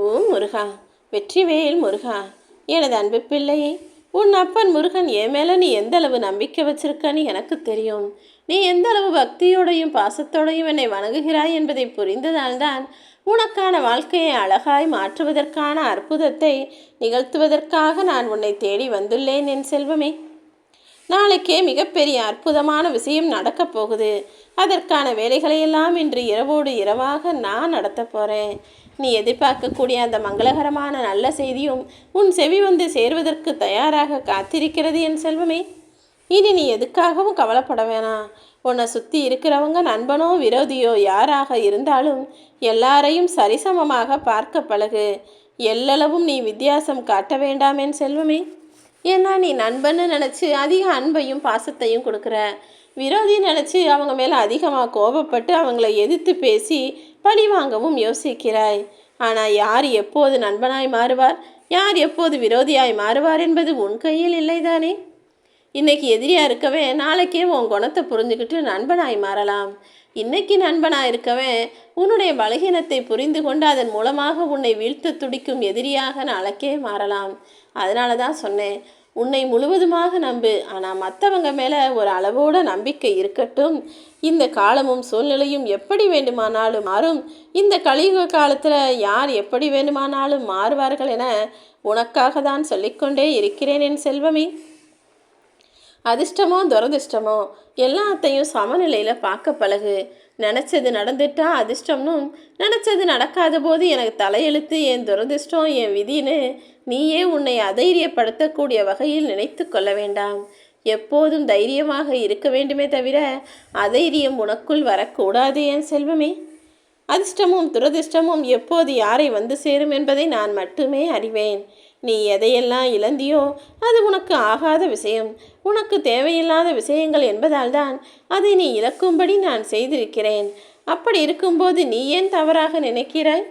ஓ முருகா வெற்றிவேல் முருகா எனது அன்பு பிள்ளையே உன் அப்பன் முருகன் என் மேலே நீ எந்த அளவு நம்பிக்கை வச்சிருக்கன்னு எனக்கு தெரியும். நீ எந்த அளவு பக்தியோடையும் பாசத்தோடையும் என்னை வணங்குகிறாய் என்பதை புரிந்ததால்தான் உனக்கான வாழ்க்கையை அழகாய் மாற்றுவதற்கான அற்புதத்தை நிகழ்த்துவதற்காக நான் உன்னை தேடி வந்துள்ளேன் என் செல்வமே. நாளைக்கே மிகப்பெரிய அற்புதமான விஷயம் நடக்கப் போகுது. அதற்கான வேலைகளையெல்லாம் இன்று இரவோடு இரவாக நான் நடத்த போகிறேன் நீ எதிர்பார்க்கக்கூடிய அந்த மங்களகரமான நல்ல செய்தியும் உன் செவி வந்து சேர்வதற்கு தயாராக காத்திருக்கிறது என் செல்வமே. இனி நீ எதுக்காகவும் கவலைப்பட வேணாம் உன்னை சுற்றி இருக்கிறவங்க நண்பனோ விரோதியோ யாராக இருந்தாலும் எல்லாரையும் சரிசமமாக பார்க்க பழகு. எல்லளவும் நீ வித்தியாசம் காட்ட வேண்டாம் என் செல்வமே. ஏன்னா நீ நண்பன்னு நினச்சி அதிக அன்பையும் பாசத்தையும் கொடுக்குற. விரோதி நினச்சி அவங்க மேலே அதிகமாக கோபப்பட்டு அவங்கள எதிர்த்து பேசி பழிவாங்கவும் யோசிக்கிறாய். ஆனால் யார் எப்போது நண்பனாய் மாறுவார்? யார் எப்போது விரோதியாய் மாறுவார் என்பது உன் கையில் இல்லைதானே? இன்னைக்கு எதிரியாக இருக்கவே நாளைக்கே உன் குணத்தை புரிஞ்சுக்கிட்டு நண்பனாய் மாறலாம். இன்னைக்கு நண்பனாய் இருக்கவே உன்னுடைய பலகீனத்தை புரிந்து கொண்டு அதன் மூலமாக உன்னை வீழ்த்த துடிக்கும் எதிரியாக நாளைக்கே மாறலாம். அதனால தான் சொன்னேன் உன்னை முழுவதுமாக நம்பு. ஆனால் மற்றவங்க மேலே ஒரு அளவோட நம்பிக்கை இருக்கட்டும். இந்த காலமும் சூழ்நிலையும் எப்படி வேண்டுமானாலும் மாறும். இந்த கலியுக காலத்தில் யார் எப்படி வேண்டுமானாலும் மாறுவார்கள் என உனக்காக தான் சொல்லிக்கொண்டே இருக்கிறேன் என் செல்வமே. அதிர்ஷ்டமோ துரதிர்ஷ்டமோ எல்லாத்தையும் சமநிலையில் பார்க்க பழகு. நினச்சது நடந்துட்டா அதிர்ஷ்டம்னும் நினச்சது நடக்காத போது எனக்கு தலையெழுத்து என் துரதிர்ஷ்டம் என் விதின்னு நீயே உன்னை அதைரியப்படுத்தக்கூடிய வகையில் நினைத்து கொள்ள வேண்டாம். எப்போதும் தைரியமாக இருக்க வேண்டுமே தவிர அதைரியம் உனக்குள் வரக்கூடாது என் செல்வமே. அதிர்ஷ்டமும் துரதிர்ஷ்டமும் எப்போது யாரை வந்து சேரும் என்பதை நான் மட்டுமே அறிவேன். நீ எதையெல்லாம் இழந்தியோ அது உனக்கு ஆகாத விஷயம். உனக்கு தேவையில்லாத விஷயங்கள் என்பதால் தான் அதை நீ இழக்கும்படி நான் செய்திருக்கிறேன். அப்படி இருக்கும்போது நீ ஏன் தவறாக நினைக்கிறாய்?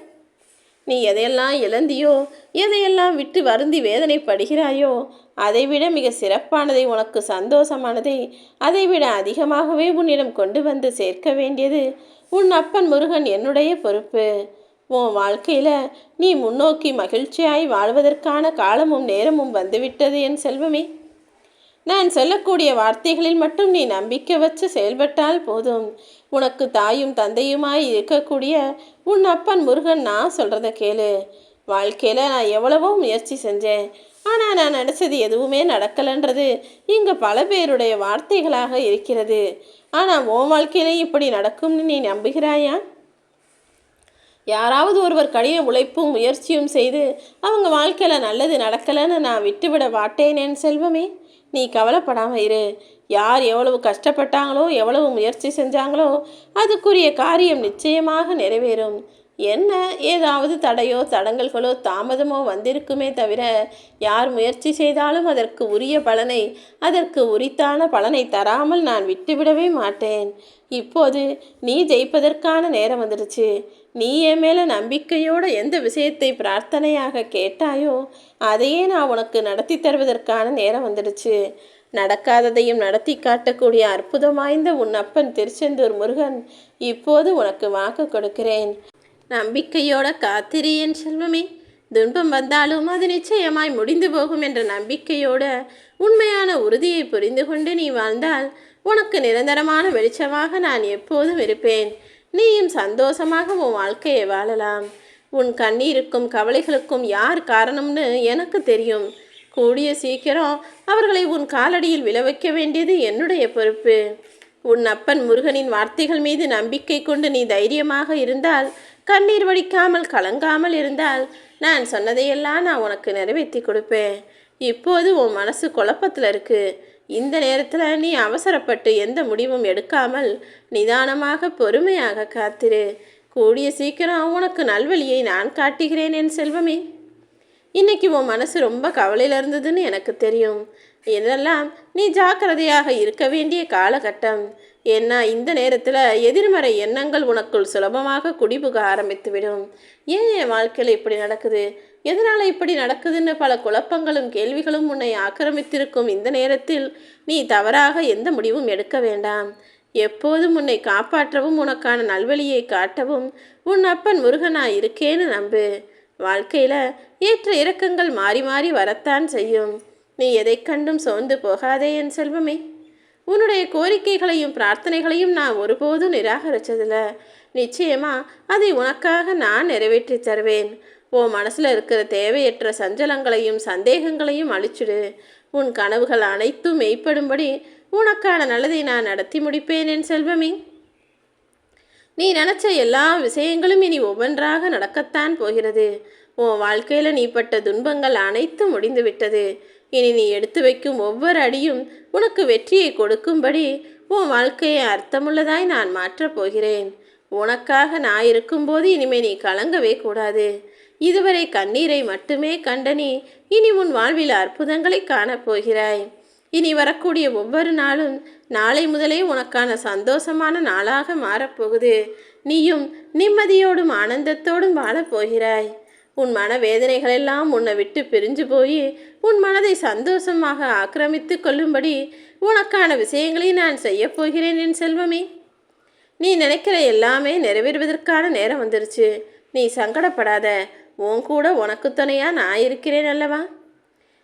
நீ எதையெல்லாம் இழந்தியோ எதையெல்லாம் விட்டு வருந்தி வேதனைப்படுகிறாயோ அதைவிட மிக சிறப்பானதை உனக்கு சந்தோஷமானதை அதைவிட அதிகமாகவே உன்னிடம் கொண்டு வந்து சேர்க்க வேண்டியது உன் அப்பன் முருகன் என்னுடைய பொறுப்பு. உன் வாழ்க்கையில் நீ முன்னோக்கி மகிழ்ச்சியாய் வாழ்வதற்கான காலமும் நேரமும் வந்துவிட்டது என் செல்வமே. நான் சொல்லக்கூடிய வார்த்தைகளில் மட்டும் நீ நம்பிக்கை வச்சு செயல்பட்டால் போதும். உனக்கு தாயும் தந்தையுமாய் இருக்கக்கூடிய உன் அப்பன் முருகன் நான் சொல்கிறத கேளு. வாழ்க்கையில் நான் எவ்வளவோ முயற்சி செஞ்சேன். ஆனால் நான் நினச்சது எதுவுமே நடக்கலைன்றது இங்கே பல பேருடைய வார்த்தைகளாக இருக்கிறது. ஆனால் உன் வாழ்க்கையிலே இப்படி நடக்கும்னு நீ நம்புகிறாயா? யாராவது ஒருவர் கடின உழைப்பும் முயற்சியும் செய்து அவங்க வாழ்க்கையில் நல்லது நடக்கலைன்னு நான் விட்டுவிட மாட்டேன் என் செல்வமே. நீ கவலைப்படாமல் இரு. யார் எவ்வளவு கஷ்டப்பட்டாங்களோ எவ்வளவு முயற்சி செஞ்சாங்களோ அதுக்குரிய காரியம் நிச்சயமாக நிறைவேறும். என்ன? ஏதாவது தடையோ தடங்கல்களோ தாமதமோ வந்திருக்குமே தவிர யார் முயற்சி செய்தாலும் அதற்கு உரிய பலனை அதற்கு உரித்தான பலனை தராமல் நான் விட்டுவிடவே மாட்டேன். இப்போது நீ ஜெயிப்பதற்கான நேரம் வந்துடுச்சு. நீ என் மேலே நம்பிக்கையோடு எந்த விஷயத்தை பிரார்த்தனையாக கேட்டாயோ அதையே நான் உனக்கு நடத்தி தருவதற்கான நேரம் வந்துடுச்சு. நடக்காததையும் நடத்தி காட்டக்கூடிய அற்புதம் வாய்ந்த உன் அப்பன் திருச்செந்தூர் முருகன் இப்போது உனக்கு வாக்கு கொடுக்கிறேன். நம்பிக்கையோட காத்திரு என் செல்வமே. துன்பம் வந்தாலும் அது நிச்சயமாய் முடிந்து போகும் என்ற நம்பிக்கையோட உண்மையான உறுதியை புரிந்து கொண்டு நீ வாழ்ந்தால் உனக்கு நிரந்தரமான வெளிச்சமாக நான் எப்போதும் இருப்பேன். நீயும் சந்தோஷமாக உன் வாழ்க்கையை வாழலாம். உன் கண்ணீருக்கும் கவலைகளுக்கும் யார் காரணம்னு எனக்கு தெரியும். கூடிய சீக்கிரம் அவர்களை உன் காலடியில் விழ வைக்க வேண்டியது என்னுடைய பொறுப்பு. உன் அப்பன் முருகனின் வார்த்தைகள் மீது நம்பிக்கை கொண்டு நீ தைரியமாக இருந்தால் கண்ணீர் வடிக்காமல் கலங்காமல் இருந்தால் நான் சொன்னதையெல்லாம் நான் உனக்கு நிறைவேற்றி கொடுப்பேன். இப்போது உன் மனசு குழப்பத்தில் இருக்குது இந்த நேரத்தில் நீ அவசரப்பட்டு எந்த முடிவும் எடுக்காமல் நிதானமாக பொறுமையாக காத்திரு. கூடிய சீக்கிரம் உனக்கு நல்வழியை நான் காட்டுகிறேன் என் செல்வமே. இன்னைக்கு உன் மனசு ரொம்ப கவலையில் இருந்ததுன்னு எனக்கு தெரியும். இதெல்லாம் நீ ஜாக்கிரதையாக இருக்க வேண்டிய காலகட்டம். ஏன்னா இந்த நேரத்தில் எதிர்மறை எண்ணங்கள் உனக்குள் சுலபமாக குடிபுக ஆரம்பித்துவிடும். ஏன் என் வாழ்க்கையில் இப்படி நடக்குது? எதனால் இப்படி நடக்குதுன்னு பல குழப்பங்களும் கேள்விகளும் உன்னை ஆக்கிரமித்திருக்கும் இந்த நேரத்தில் நீ தவறாக எந்த முடிவும் எடுக்க வேண்டாம். எப்போதும் உன்னை காப்பாற்றவும் உனக்கான நல்வழியை காட்டவும் உன் அப்பன் முருகனா இருக்கேன்னு நம்பு. வாழ்க்கையில் ஏற்ற இறக்கங்கள் மாறி மாறி வரத்தான் செய்யும். நீ எதைக் கண்டும் சோர்ந்து போகாதே என் செல்வமே. உன்னுடைய கோரிக்கைகளையும் பிரார்த்தனைகளையும் நான் ஒருபோதும் நிராகரிச்சதில்ல. நிச்சயமா அதை உனக்காக நான் நிறைவேற்றி தருவேன். உன் மனசில் இருக்கிற தேவையற்ற சஞ்சலங்களையும் சந்தேகங்களையும் அழிச்சிடு. உன் கனவுகள் அனைத்தும் மெய்ப்படும்படி உனக்கான நல்லதை நான் நடத்தி முடிப்பேன் என் செல்வமே. நீ நினச்ச எல்லா விஷயங்களும் இனி ஒவ்வொன்றாக நடக்கத்தான் போகிறது. உன் வாழ்க்கையில் நீ பட்ட துன்பங்கள் அனைத்தும் முடிந்துவிட்டது. இனி நீ எடுத்து வைக்கும் ஒவ்வொரு அடியும் உனக்கு வெற்றியை கொடுக்கும்படி உன் வாழ்க்கையை அர்த்தமுள்ளதாய் நான் மாற்றப் போகிறேன். உனக்காக நான் இருக்கும்போது இனிமே நீ கலங்கவே கூடாது. இதுவரை கண்ணீரை மட்டுமே கண்ட நீ இனி உன் வாழ்வில் அற்புதங்களை காணப்போகிறாய் இனி வரக்கூடிய ஒவ்வொரு நாளும் நாளை முதலே உனக்கான சந்தோஷமான நாளாக மாறப்போகுது நீயும் நிம்மதியோடும் ஆனந்தத்தோடும் வாழப்போகிறாய் உன் மன வேதனைகளெல்லாம் உன்னை விட்டு பிரிஞ்சு போய் உன் மனதை சந்தோஷமாக ஆக்கிரமித்து கொள்ளும்படி உனக்கான விஷயங்களை நான் செய்யப்போகிறேன் என் செல்வமே. நீ நினைக்கிற எல்லாமே நிறைவேறுவதற்கான நேரம் வந்துருச்சு. நீ சங்கடப்படாத. உன் கூட உனக்கு துணையாக நான் இருக்கிறேன் அல்லவா?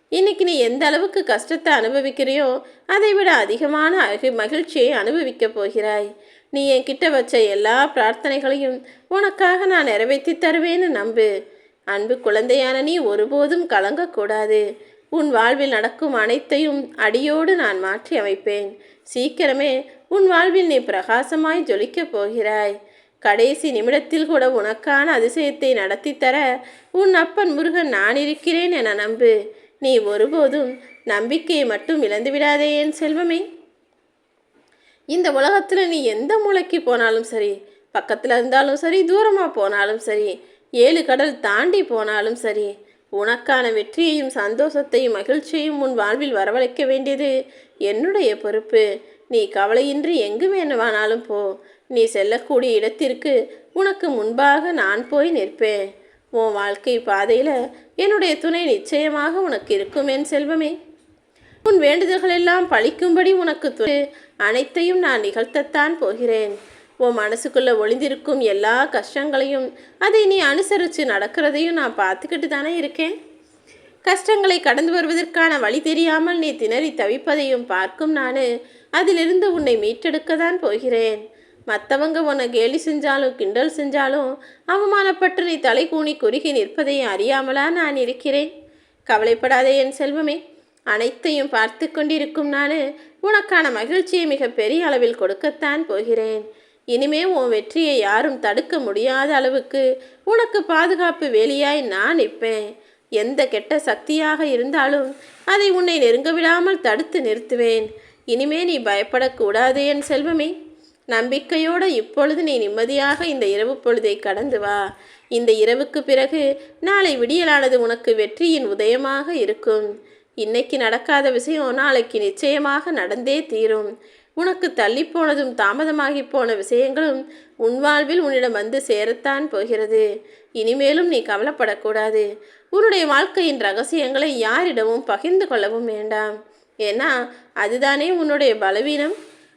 இன்னைக்கு நீ எந்த அளவுக்கு கஷ்டத்தை அனுபவிக்கிறியோ அதை விட அதிகமான அகி மகிழ்ச்சியை அனுபவிக்கப் போகிறாய். நீ என்கிட்ட வச்ச எல்லா பிரார்த்தனைகளையும் உனக்காக நான் நிறைவேற்றி தருவேன்னு நம்பு. அன்பு குழந்தையான நீ ஒருபோதும் கலங்கக்கூடாது. உன் வாழ்வில் நடக்கும் அனைத்தையும் அடியோடு நான் மாற்றி அமைப்பேன். சீக்கிரமே உன் வாழ்வில் நீ பிரகாசமாய் ஜொலிக்கப் போகிறாய். கடைசி நிமிடத்தில் கூட உனக்கான அதிசயத்தை நடத்தித்தர தர உன் அப்பன் முருகன் நான் இருக்கிறேன் என நம்பு. நீ ஒருபோதும் நம்பிக்கையை மட்டும் இழந்து விடாதே என் செல்வமே. இந்த உலகத்தில் நீ எந்த மூளைக்கு போனாலும் சரி பக்கத்தில் இருந்தாலும் சரி தூரமாக போனாலும் சரி ஏழு கடல் தாண்டி போனாலும் சரி உனக்கான வெற்றியையும் சந்தோஷத்தையும் மகிழ்ச்சியையும் உன் வாழ்வில் வரவழைக்க வேண்டியது என்னுடைய பொறுப்பு. நீ கவலையின்றி எங்கு வேணுமானாலும் போ. நீ செல்லக்கூடிய இடத்திற்கு உனக்கு முன்பாக நான் போய் நிற்பேன். உன் வாழ்க்கை பாதையில் என்னுடைய துணை நிச்சயமாக உனக்கு இருக்கும் என் செல்வமே. உன் வேண்டுதல்கள் எல்லாம் பழிக்கும்படி உனக்கு துணை அனைத்தையும் நான் நிகழ்த்தத்தான் போகிறேன். உன் மனசுக்குள்ளே ஒளிந்திருக்கும் எல்லா கஷ்டங்களையும் அதை நீ அனுசரித்து நடக்கிறதையும் நான் பார்த்துக்கிட்டு தானே இருக்கேன். கஷ்டங்களை கடந்து வருவதற்கான வழி தெரியாமல் நீ திணறி தவிப்பதையும் பார்க்கும் நான் அதிலிருந்து உன்னை மீட்டெடுக்க தான் போகிறேன். மற்றவங்க உன்னை கேலி செஞ்சாலும் கிண்டல் செஞ்சாலும் அவமானப்பட்டு நீ தலை கூணி குறுகி நிற்பதையும் அறியாமலா நான் இருக்கிறேன். கவலைப்படாதே என் செல்வமே. அனைத்தையும் பார்த்து கொண்டிருக்கும் நான் உனக்கான மகிழ்ச்சியை மிக பெரிய அளவில் கொடுக்கத்தான் போகிறேன். இனிமே உன் வெற்றியை யாரும் தடுக்க முடியாத அளவுக்கு உனக்கு பாதுகாப்பு வேலியாய் நான் நிற்பேன். எந்த கெட்ட சக்தியாக இருந்தாலும் அதை உன்னை நெருங்க விடாமல் தடுத்து நிறுத்துவேன். இனிமே நீ பயப்படக்கூடாது என் செல்வமே. நம்பிக்கையோடு இப்பொழுது நீ நிம்மதியாக இந்த இரவு பொழுதை கடந்து வா. இந்த இரவுக்கு பிறகு நாளை விடியலானது உனக்கு வெற்றியின் உதயமாக இருக்கும். இன்னைக்கு நடக்காத விஷயம் நாளைக்கு நிச்சயமாக நடந்தே தீரும். உனக்கு தள்ளிப்போனதும் தாமதமாகி போன விஷயங்களும் உன் வாழ்வில் உன்னிடம் வந்து சேரத்தான் போகிறது. இனிமேலும் நீ கவலைப்படக்கூடாது. உன்னுடைய வாழ்க்கையின் ரகசியங்களை யாரிடமும் பகிர்ந்து கொள்ளவும் வேண்டாம். ஏன்னா அதுதானே உன்னுடைய பலவீனம்.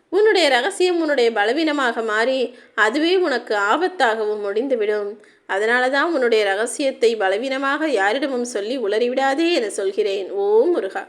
உன்னுடைய ரகசியம் உன்னுடைய பலவீனமாக மாறி அதுவே உனக்கு ஆபத்தாகவும் முடிந்துவிடும். அதனால தான் உன்னுடைய ரகசியத்தை பலவீனமாக யாரிடமும் சொல்லி உளறிவிடாதே என சொல்கிறேன். ஓ முருகா!